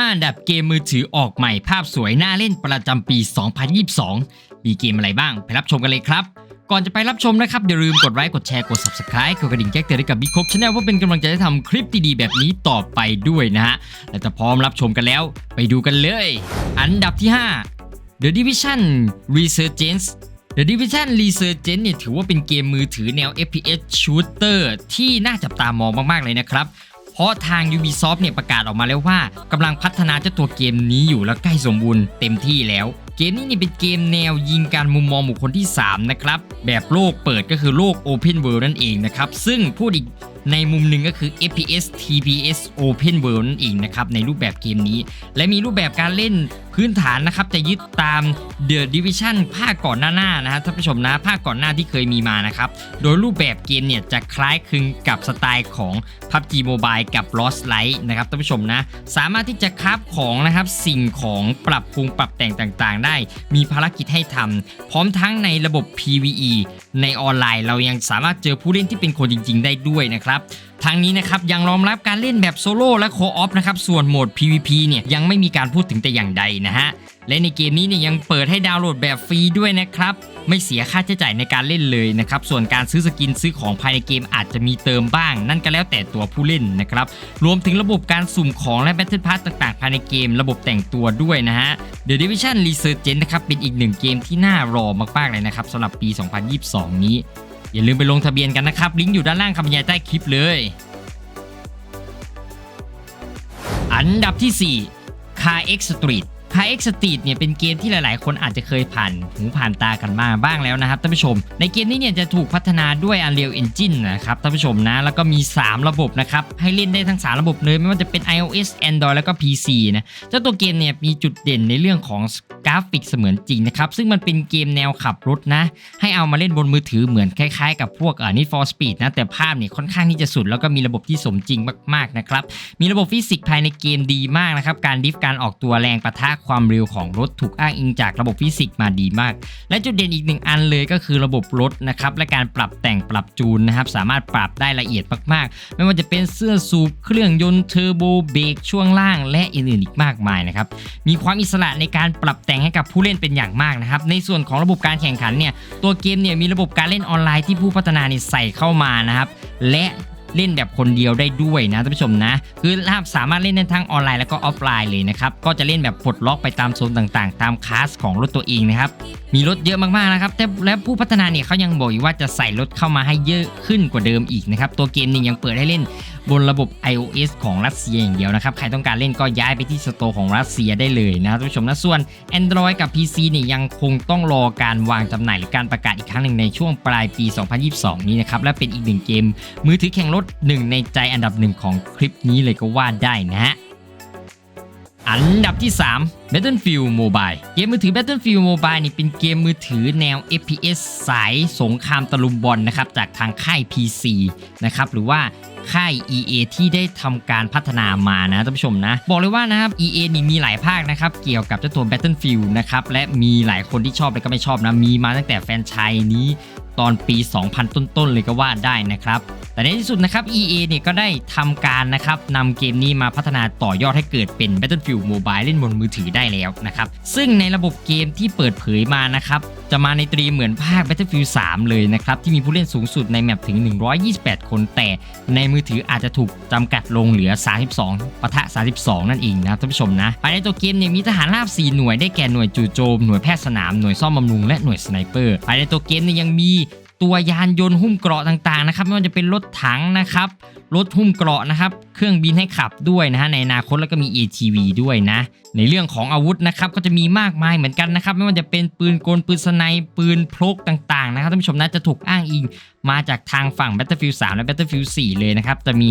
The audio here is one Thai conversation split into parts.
5 อันดับเกมมือถือออกใหม่ภาพสวยน่าเล่นประจำปี 2022 มีเกมอะไรบ้าง ไปรับชมกันเลยครับ ก่อนจะไปรับชมนะครับ อย่าลืมกดไลค์กดแชร์กด Subscribe กดกระดิ่งแจ้งเตือนให้กับบิ๊กคบชาแนลเพื่อเป็นกำลังใจให้ทำคลิปดีๆแบบนี้ต่อไปด้วยนะฮะและจะพร้อมรับชมกันแล้ว ไปดูกันเลย อันดับที่ 5 The Division Resurgence The Division Resurgence เนี่ยถือว่าเป็นเกมมือถือแนว FPS Shooter ที่น่าจับตามองมากๆเลยนะครับ ราะทาง Ubisoft เนี่ยประกาศออกมาแล้วว่ากำลังพัฒนาเจ้าตัวเกมนี้อยู่แล้วใกล้สมบูรณ์เต็มที่แล้วเกมนี้เนี่ยเป็นเกมแนวยิงการมุมมองบุคคลที่ 3 นะครับ แบบโลกเปิดก็คือโลก Open World นั่นเองนะครับ ซึ่งพูดอีกในมุมหนึ่งก็คือ FPS TPS Open World นั่นเองนะครับ ในรูปแบบเกมนี้ และมีรูปแบบการเล่นพื้นฐานนะครับจะยึดตาม The Division ภาคก่อนหน้าๆนะฮะท่านผู้ชมนะภาคก่อนหน้าที่เคยมีมานะครับ โดยรูปแบบเกมเนี่ยจะคล้ายคลึงกับสไตล์ของ PUBG Mobile กับ Lost Light นะครับท่านผู้ชมนะ สามารถที่จะคราฟของนะครับสิ่งของปรับปรุงปรับแต่งต่างๆ ได้ มีภารกิจให้ทำพร้อมทั้งในระบบ PVE ในออนไลน์ เรายังสามารถเจอผู้เล่นที่เป็นคนจริง ๆ ได้ด้วยนะครับ ทั้งนี้นะครับยังรองรับการเล่นแบบโซโล่และโคออฟนะครับส่วนโหมด PVP เนี่ยยังไม่มีการพูดถึงแต่อย่างใดนะฮะและในเกมนี้เนี่ยยังเปิดให้ดาวน์โหลดแบบฟรีด้วยนะครับไม่เสียค่าใช้จ่ายในการเล่นเลยนะครับส่วนการซื้อสกินซื้อของภายในเกมอาจจะมีเติมบ้าง นั่นก็แล้วแต่ตัวผู้เล่นนะครับรวมถึงระบบการสุ่มของและ Battle Pass ต่างๆ ภายในเกม ระบบแต่งตัวด้วยนะฮะ The Division Resurgence นะครับเป็นอีกหนึ่งเกมที่น่ารอมากๆเลยนะครับสำหรับปี 2022 นี้ อย่าลืมไปลงทะเบียนกันนะครับ ลิงก์อยู่ด้านล่างคำบรรยายใต้คลิปเลย อันดับที่4 Car X Street Car X Street เนี่ยเป็นเกมที่หลายๆ คนอาจจะเคยผ่านหูผ่านตากันมาบ้างแล้วนะครับท่านผู้ชม ในเกมนี้เนี่ยจะถูกพัฒนาด้วย Unreal Engine นะครับท่านผู้ชมนะ แล้วก็มี 3 ระบบนะครับ ให้เล่นได้ทั้ง 3 ระบบเลย ไม่ว่าจะเป็น iOS Android แล้วก็ PC นะเจ้าตัวเกมเนี่ยมีจุดเด่นในเรื่องของกราฟิกเสมือนจริงนะครับ ซึ่งมันเป็นเกมแนวขับรถนะ ให้เอามาเล่นบนมือถือเหมือนคล้ายๆ กับพวกอ่อ Need for Speed นะ แต่ภาพเนี่ยค่อนข้างที่จะสุด แล้วก็มีระบบที่สมจริงมากๆนะครับมีระบบฟิสิกส์ภายในเกมดีมากนะครับการดิฟการออกตัวแรงปะทะความเร็วของรถถูกอ้างอิงจากระบบฟิสิกส์มาดีมาก และจุดเด่นอีกหนึ่งอันเลยก็คือระบบรถนะครับและการปรับแต่งปรับจูนนะครับสามารถปรับได้ละเอียดมากๆ ไม่ว่าจะเป็นเสื้อสูบเครื่องยนต์เทอร์โบเบรกช่วงล่าง และอื่นๆอีกมากมายนะครับมีความอิสระในการปรับแต่งให้กับผู้เล่นเป็นอย่างมากนะครับในส่วนของระบบการแข่งขันเนี่ยตัวเกมเนี่ยมีระบบการเล่นออนไลน์ที่ผู้พัฒนาเนี่ยใส่เข้ามานะครับและ เล่นแบบคนเดียวได้ด้วยนะท่านผู้ชมนะ คือสามารถเล่นได้ทั้งออนไลน์แล้วก็ออฟไลน์เลยนะครับก็จะเล่นแบบปลดล็อกไปตามโซนต่างๆ ตามคลาสของรถตัวเองนะครับมีรถเยอะมากๆนะครับแต่และผู้พัฒนาเนี่ยเขายังบอกอีกว่าจะใส่รถเข้ามาให้เยอะขึ้นกว่าเดิมอีกนะครับตัวเกมนี่ยังเปิดให้เล่นบนระบบ iOS ของรัสเซียอย่างเดียวนะครับ ใครต้องการเล่นก็ย้ายไปที่สโตร์ของรัสเซียได้เลยนะครับท่านผู้ชมนะส่วน Android กับ PC เนี่ยยังคงต้องรอการวางจำหน่ายหรือการประกาศอีกครั้งหนึ่งในช่วงปลายปี 2022 นี้นะครับ และเป็นอีกหนึ่งเกม มือถือแข่งรถหนึ่งในใจอันดับหนึ่งของคลิปนี้เลยก็ว่าได้นะฮะอันดับที่ 3 Battlefield Mobile เกมมือถือ Battlefield Mobile นี่เป็นเกมมือถือแนว FPS สายสงครามตะลุมบอลนะครับจากทางค่าย PC นะครับหรือว่า ค่าย EA ที่ได้ทำการพัฒนามานะท่านผู้ชมนะ บอกเลยว่านะครับ EA นี่มีหลายภาคนะครับเกี่ยวกับเจ้าตัว Battlefield นะครับและมีหลายคนที่ชอบและก็ไม่ชอบนะมีมาตั้งแต่แฟนชายนี้ตอนปี 2000 ต้นๆเลยก็ว่าได้นะครับแต่ในที่สุดนะครับ EA เนี่ยก็ได้ทำการนะครับนำเกมนี้มาพัฒนาต่อยอดให้เกิดเป็น Battlefield Mobile เล่นบนมือถือได้แล้วนะครับซึ่งในระบบเกมที่เปิดเผยมานะครับ จะมาในตรีเหมือนภาค Battlefield 3 เลยนะครับ ที่มีผู้เล่นสูงสุดในแมปถึง 128 คน แต่ในมือถืออาจจะถูกจำกัดลงเหลือ 32ปะทะ 32 นั่นเองนะครับท่านผู้ชมนะภายในตัวเกมเนี่ยมีทหารราบ 4 หน่วยได้แก่หน่วยจู่โจม หน่วยแพทย์สนาม หน่วยซ่อมบำรุงและหน่วยสไนเปอร์ภายในตัวเกมเนี่ยยังมีตัวยานยนต์หุ้มเกราะต่างๆนะครับไม่ว่าจะเป็นรถถังนะครับรถหุ้มเกราะนะครับ เครื่องบินให้ขับด้วยนะฮะในอนาคตแล้วก็มี ATV ด้วยนะ ในเรื่องของอาวุธนะครับก็จะมีมากมายเหมือนกันนะครับไม่ว่าจะเป็นปืนกลปืนสไนปืนพลกต่างๆนะครับท่านผู้ชมนะจะถูกอ้างอิงมาจากทางฝั่ง Battlefield 3 และ Battlefield 4 เลยนะครับ จะมี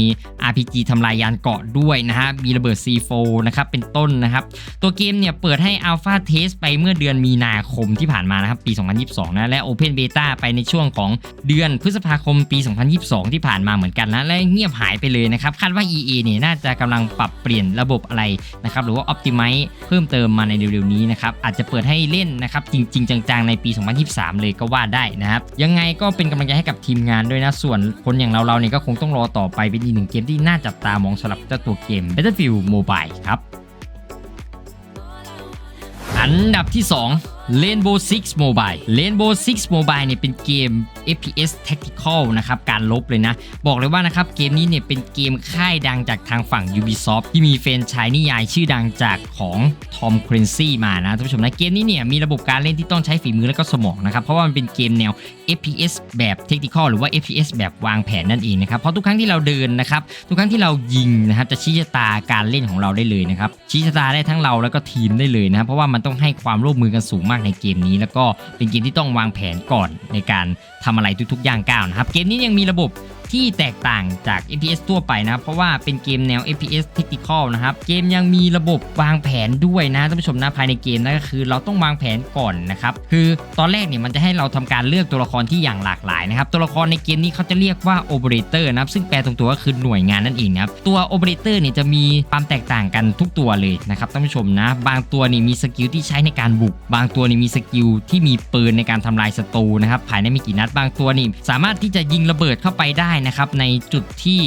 RPG ทำลายยานเกาะด้วยนะฮะ มีระเบิด C4 นะครับ เป็นต้นนะครับ ตัวเกมเนี่ยเปิดให้ Alpha Test ไปเมื่อเดือนมีนาคมที่ผ่านมานะครับ ปี 2022 นะ และ Open Beta ไปในช่วงของเดือนพฤษภาคมปี 2022 ที่ผ่านมาเหมือนกันนะ และเงียบหายไปเลยนะครับ คาดว่า EA EA เนี่ยน่าจะกำลังปรับเปลี่ยนระบบอะไรนะครับหรือว่า Optimize เพิ่มเติมมาในเร็วๆนี้นะครับอาจจะเปิดให้เล่นนะครับจริง ๆ จังๆ ในปี 2023 เลยก็ว่าได้นะครับยังไงก็เป็นกำลังใจให้กับทีมงานด้วยนะส่วนคนอย่างเราเราเนี่ยก็คงต้องรอต่อไปเป็นอีกหนึ่งเกมที่น่าจับตามองสำหรับเจ้าตัวเกม Battlefield Mobile ครับอันดับที่ 2 Rainbow Six Mobile Rainbow Six Mobile เนี่ยเป็นเกม FPS Tactical นะครับ การลบเลยนะ บอกเลยว่านะครับ เกมนี้เนี่ยเป็นเกมค่ายดังจากทางฝั่ง Ubisoft ที่มีแฟนชายนิยายชื่อดังจากของ Tom Clancy มานะท่านผู้ชมนะ เกมนี้เนี่ยมีระบบการเล่นที่ต้องใช้ฝีมือและก็สมองนะครับ เพราะว่ามันเป็นเกมแนว FPS แบบ Tactical หรือว่า FPS แบบวางแผนนั่นเองนะครับ เพราะทุกครั้งที่เราเดินนะครับ ทุกครั้งที่เรายิงนะครับ จะชี้ชะตาการเล่นของเราได้เลยนะครับ ชี้ชะตาได้ทั้งเราแล้วก็ทีมได้เลยนะครับ เพราะว่ามันต้องให้ความร่วมมือกันสูงมากในเกมนี้ แล้วก็เป็นเกมที่ต้องวางแผนก่อนในการทำอะไรทุกๆอย่างก้าวนะครับ เกมนี้ยังมีระบบ ที่แตกต่างจาก FPS ทั่วไปนะครับ เพราะว่าเป็นเกมแนว FPS Tactical นะครับ เกมยังมีระบบวางแผนด้วยนะท่านผู้ชมนะภายในเกมนั่นก็คือ เราต้องวางแผนก่อนนะครับ คือตอนแรกเนี่ยมันจะให้เราทำการเลือกตัวละครที่อย่างหลากหลายนะครับ ตัวละครในเกมนี้เขาจะเรียกว่า Operator นะครับ ซึ่งแปลตรงตัวก็คือหน่วยงานนั่นเองครับ ตัว Operator เนี่ยจะมีความแตกต่างกันทุกตัวเลยนะครับท่านผู้ชมนะ บางตัวนี่มีสกิลที่ใช้ในการบุก บางตัวนี่มีสกิลที่มีปืนในการทำลายศัตรูนะครับภายในไม่กี่นัด บางตัวนี่สามารถที่จะยิงระเบิดเข้าไปได้นะครับในจุดที่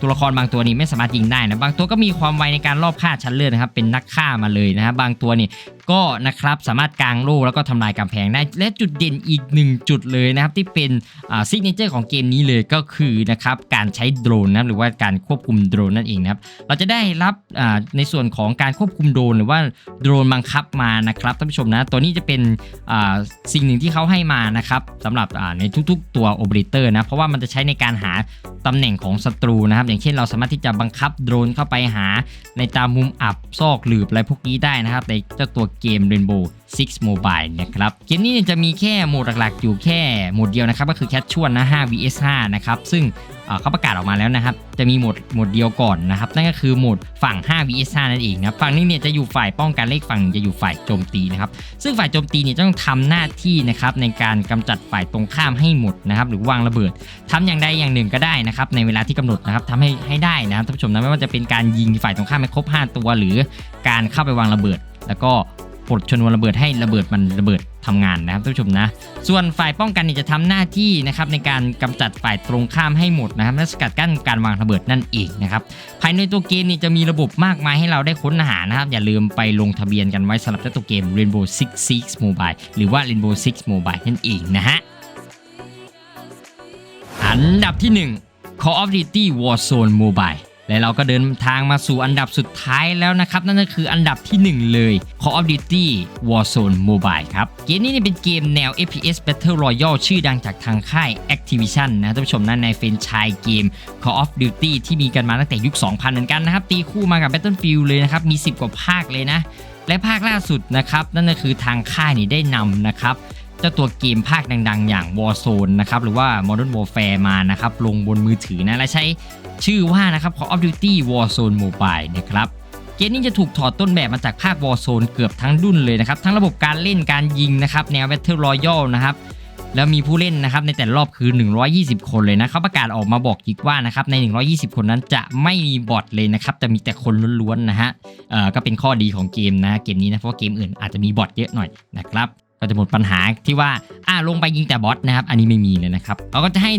ตัวละครบางตัวนี้ไม่สามารถยิงได้นะบางตัวก็มีความไวในการรอบฆ่าชั้นเลือดนะครับเป็นนักฆ่ามาเลยนะครับบางตัวนี่ก็นะครับสามารถกางโล่แล้วก็ทำลายกำแพงได้ และจุดเด่นอีกหนึ่งจุดเลยนะครับที่เป็นซิกเนเจอร์ของเกมนี้เลยก็คือนะครับการใช้โดรนนะหรือว่าการควบคุมโดรนนั่นเองนะครับเราจะได้รับในส่วนของการควบคุมโดรนหรือว่าโดรนบังคับมานะครับท่านผู้ชมนะตัวนี้จะเป็นสิ่งหนึ่งที่เขาให้มานะครับสำหรับในทุกๆ ตัวโอเปอเรเตอร์นะเพราะว่ามันจะใช้ในการหาตำแหน่งของศัตรูนะครับ อย่างเช่นเราสามารถที่จะบังคับโดรนเข้าไปหาในตามมุมอับซอกหลืบอะไรพวกนี้ได้นะครับในเจ้าตัวเกม Rainbow Six Mobile นะครับ เกมนี้จะมีแค่โหมดหลักๆ อยู่แค่โหมดเดียวนะครับ ก็คือแคชชวลนะ5 vs 5นะครับ ซึ่งเขาประกาศออกมาแล้วนะครับ จะมีโหมดโหมดเดียวก่อนนะครับ นั่นก็คือโหมดฝั่ง 5 vs 5นั่นเองนะฝั่งนี้เนี่ยจะอยู่ฝ่ายป้องกันเลขฝั่งจะอยู่ฝ่ายโจมตีนะครับ ซึ่งฝ่ายโจมตีเนี่ยต้องทำหน้าที่นะครับในการกำจัดฝ่ายตรงข้ามให้หมดนะครับ หรือวางระเบิดทำอย่างใดอย่างหนึ่งก็ได้นะครับ ในเวลาที่กำหนดนะครับทำให้ให้ได้นะครับท่านผู้ชมนะไม่ว่าจะเป็นการยิงฝ่ายตรงข้ามให้ครบ 5 ตัว หรือการเข้าไปวางระเบิด แล้วก็ปลดชนวนระเบิดให้ระเบิดมันระเบิดทำงานนะครับท่านผู้ชมนะ ส่วนฝ่ายป้องกันนี่จะทำหน้าที่นะครับในการกำจัดฝ่ายตรงข้ามให้หมดนะครับและสกัดกั้นการวางระเบิดนั่นเองนะครับภายในตัวเกมนี่จะมีระบบมากมายให้เราได้ค้นหานะครับ อย่าลืมไปลงทะเบียนกันไว้สำหรับเจ้าตัวเกม Rainbow Six Six Mobile หรือว่า Rainbow Six Mobile นั่นเองนะฮะอันดับที่ 1 Call of Duty Warzone Mobile และเราก็เดินทางมาสู่อันดับสุดท้ายแล้วนะครับ นั่นก็คืออันดับที่ 1 เลย Call of Duty Warzone Mobile ครับ เกมนี้เนี่ยเป็นเกมแนว FPS Battle Royale ชื่อดังจากทางค่าย Activision นะท่านผู้ชมนะในเฟรนไชายเกม Call of Duty ที่มีกันมาตั้งแต่ยุค 2000 เหมือนกันนะครับ ตีคู่มากับ Battlefield เลยนะครับ มี 10 กว่าภาคเลยนะและภาคล่าสุดนะครับ นั่นก็คือทางค่ายนี่ได้นำนะครับ จ้าตัวเกมภาคดังๆ อย่าง Warzone นะครับหรือว่า Modern Warfare มานะครับลงบนมือถือนะและใช้ชื่อว่านะครับ Call of Duty Warzone Mobile นะครับเกมนี้จะถูกถอดต้นแบบมาจากภาค Warzone เกือบทั้งดุนเลยนะครับทั้งระบบการเล่นการยิงนะครับแนว Battle Royale นะครับแล้วมีผู้เล่นนะครับในแต่ละรอบคือ 120 คนเลยนะเขาประกาศออกมาบอกอีกว่านะครับใน 120 คนนั้นจะไม่มีบอทเลยนะครับจะมีแต่คนล้วนๆนะฮะเอ่อก็เป็นข้อดีของเกมนะเกมนี้นะเพราะว่าเกมอื่นอาจจะมีบอทเยอะหน่อยนะครับ ก็จะหมดปัญหาที่ว่าอ่าลงไปยิงแต่บอสนะครับ อันนี้ไม่มีเลยนะครับเราก็จะให้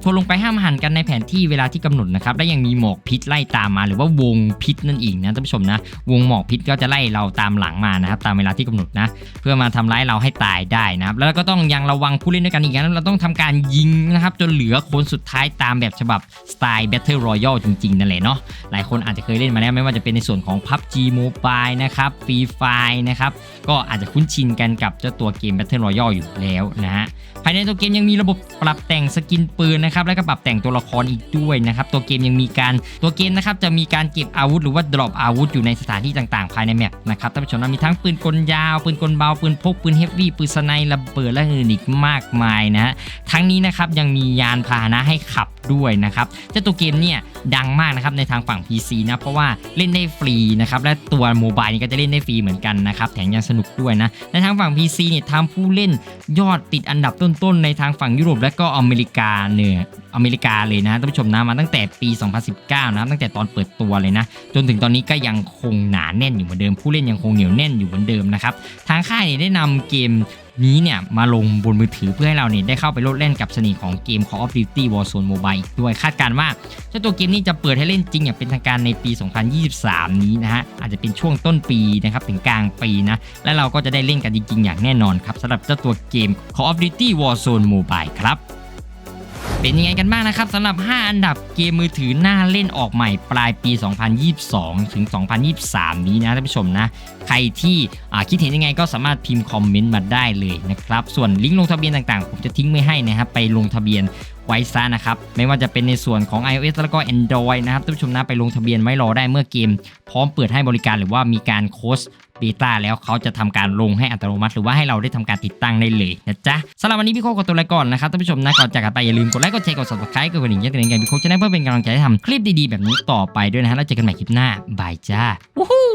120 คนลงไปห้ามหันกันในแผนที่เวลาที่กำหนดนะครับ และยังมีหมอกพิษไล่ตามมา หรือว่าวงพิษนั่นเองนะท่านผู้ชมนะ วงหมอกพิษก็จะไล่เราตามหลังมานะครับตามเวลาที่กำหนดนะ เพื่อมาทำร้ายเราให้ตายได้นะครับ แล้วก็ต้องยังระวังผู้เล่นด้วยกันอีกนะเราต้องทำการยิงนะครับจนเหลือคนสุดท้ายตามแบบฉบับสไตล์ Battle Royale จริงๆนั่นแหละเนาะหลายคนอาจจะเคยเล่นมาแล้วไม่ว่าจะเป็นในส่วนของ PUBG Mobile นะครับ Free Fire นะครับก็อาจจะคุ้นชินกันกับเจ้าตัวเกม Battle Royale อยู่แล้วนะฮะภายในตัวเกมยังมีระบบปรับแต่งสกินปืนนะครับและก็ปรับแต่งตัวละครอีกด้วยนะครับตัวเกมยังมีการตัวเกมนะครับจะมีการเก็บอาวุธหรือว่าดรอปอาวุธอยู่ในสถานที่ต่างๆ ภายในแมปนะครับท่านผู้ชมมีทั้งปืนกลยาว ปืนกลเบา ปืนพกปืนเฮฟวี่ปืนสไนป์ระเบิดและอื่นอีกมากมายนะฮะทั้งนี้นะครับยังมียานพาหนะให้ขับด้วยนะครับเจ้าตัวเกมเนี่ยดังมากนะครับในทางฝั่ง PC นะเพราะว่าเล่นได้ฟรีนะครับและตัวโมบายนี่ก็จะเล่นได้ฟรีเหมือนกันนะครับแถมยังสนุกด้วยนะในทางฝั่ง PC เนี่ยทำผู้เล่นยอดติดอันดับต้นๆ ในทางฝั่งยุโรปและก็อเมริกาเนี่ย อเมริกาเลยนะท่านผู้ชมนะมาตั้งแต่ปี 2019 นะครับตั้งแต่ตอนเปิดตัวเลยนะ จนถึงตอนนี้ก็ยังคงหนาแน่นอยู่เหมือนเดิม ผู้เล่นยังคงเหนียวแน่นอยู่เหมือนเดิมนะครับทางค่ายเนี่ยได้นำเกมนี้เนี่ยมาลงบนมือถือเพื่อให้เราเนี่ยได้เข้าไปโลดเล่นกับสนิทของเกม Call of Duty Warzone Mobile อีกด้วยคาดการณ์ว่าเจ้าตัวเกมนี้จะเปิดให้เล่นจริงอย่างเป็นทางการในปี 2023 นี้นะฮะอาจจะเป็นช่วงต้นปีนะครับถึงกลางปีนะและเราก็จะได้เล่นกันจริงๆอย่างแน่นอนครับสำหรับเจ้าตัวเกม Call of Duty Warzone Mobile ครับ เป็นยังไงกันบ้างนะครับสำหรับ 5 อันดับเกมมือถือน่าเล่นออกใหม่ปลายปี 2022 ถึง 2023 นี้นะท่านผู้ชมนะ ใครที่คิดเห็นยังไงก็สามารถพิมพ์คอมเมนต์มาได้เลยนะครับ ส่วนลิงก์ลงทะเบียนต่างๆ ผมจะทิ้งไว้ให้นะครับ ไปลงทะเบียน ไว้ซะนะครับ ไม่ว่าจะเป็นในส่วนของ iOS แล้วก็ Android นะครับท่านผู้ชมนะไปลงทะเบียนไว้รอได้เมื่อเกม พร้อมเปิดให้บริการหรือว่ามีการโค้ชเบต้าแล้วเขาจะทำการลงให้อัตโนมัติ หรือว่าให้เราได้ทำการติดตั้งได้เลยนะจ๊ะสำหรับวันนี้พี่โคกขอตัวลาก่อนนะครับท่านผู้ชมนะก่อนจากกันไปอย่าลืมกดไลค์กดแชร์กด subscribe กดกระดิ่งแจ้งเตือนกันพี่โคกจะได้เพื่อเป็นกำลังใจให้ทำคลิปดีๆแบบนี้ต่อไปด้วยนะฮะแล้วเจอกันใหม่คลิปหน้าบายจ้าวู้ฮู้